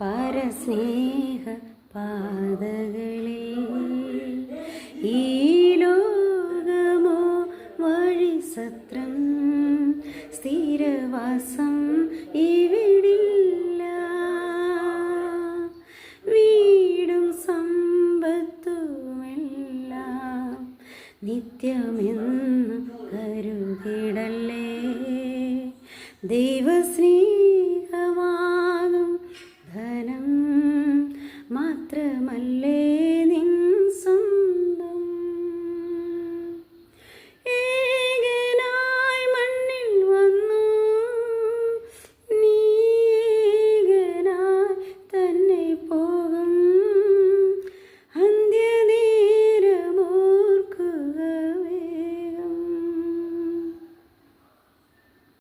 പരസ്നേഹ പാതകളെ ഈ ലോകമോ വഴി സത്രം സ്ഥിരവാസം ഇവിടില്ല. വീടും സമ്പത്തുമെല്ലാം നിത്യമെന്ന് കരുതിടല്ലേ. ദൈവസ്നേഹ മാത്രമല്ലേ?